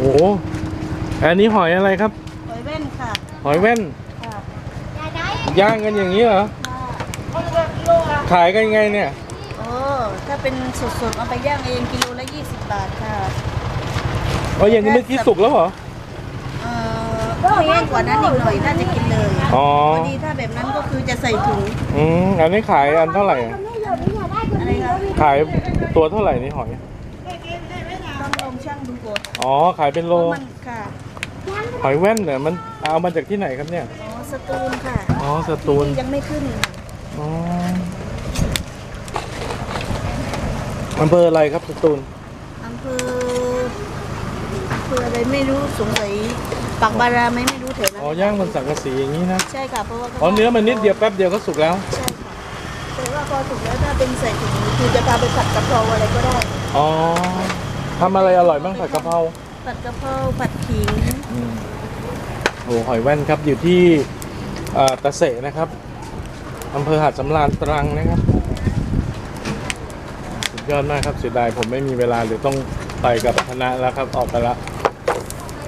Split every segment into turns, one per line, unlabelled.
โอ้โหอันนี้หอยอะไรครับ
หอยแว่นค่ะ
หอยแว่น
ค่ะ
ย่างกันอย่างนี้เหรอ ขายกันยังไงเนี่ย
โอ้ถ้าเป็นสดๆเอาไปย่างเองกิโลละ20 บาทค่ะ
อ๋ออย่างนี้ไม่ที่สุกแล้วเหรอ
เอ่อถ้าแห้งกว่านั้นอีกหน่อยน่าจะกินเลย
อ๋อ
พอดีถ้าแบบนั้นก็คือจะใส่ถุง
อืมอันนี้ขายอันเท่าไหร่อะ
อะไรคะ
ขายตัวเท่าไหร่นี่หอย
ต้อ งลองช่างดูก่อน
อ๋อขายเป็นโล
เพราะมันค่ะ
หอยแว่นเนี่ยมันเอามาจากที่ไหนครับเนี่ย
อ๋อสตูลค่ะ
อ๋อสตูล
ยังไม่ขึ้น
อ๋ออำเภออะไรครับสตูล
อำเภออำเภออะไรไม่รู้สงสัยปากบาราไหมไม่รู้แถวนั้น
อ๋อย่างบนสังกะสีอย่างนี้นะ
ใช่ค่ะเพราะว่า
อ๋อเนื้อมันนิดเดียวแป๊บเดียวก็สุกแล้ว
ใช่ค่ะแต่ว่าพอถูกแล้วถ้าเป็นใส่ถุงคือจะพาไปผัดกะเพราอะไรก็ได้
อ๋อ ทำอะไรอร่อยบ้างผัดกะเพรา
ผัดกะเพราผัดขิง
อืมโอ้หอยแว่นครับอยู่ที่เอ่อตะเสนะครับอำเภอหาดสำราญตรังนะครับสุดยอดมากครับเสียดายผมไม่มีเวลาเดี๋ยวต้องไปกับคณะแล้วครับออกไปละ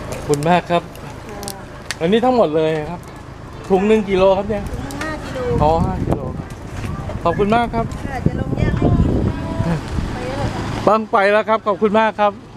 ขอบคุณมากครับอันนี้ทั้งหมดเลยครับถุงหนึ่งกิโลครับเนี่ย
ถุงห้ากิโล
อ๋อห้ากิโลครับขอบคุณมากครับ
ค่ะจะลงย่างให้กิน ไปแล้วเหรอคะ
ต้องไปแล้วครับ ขอบคุณมากครับ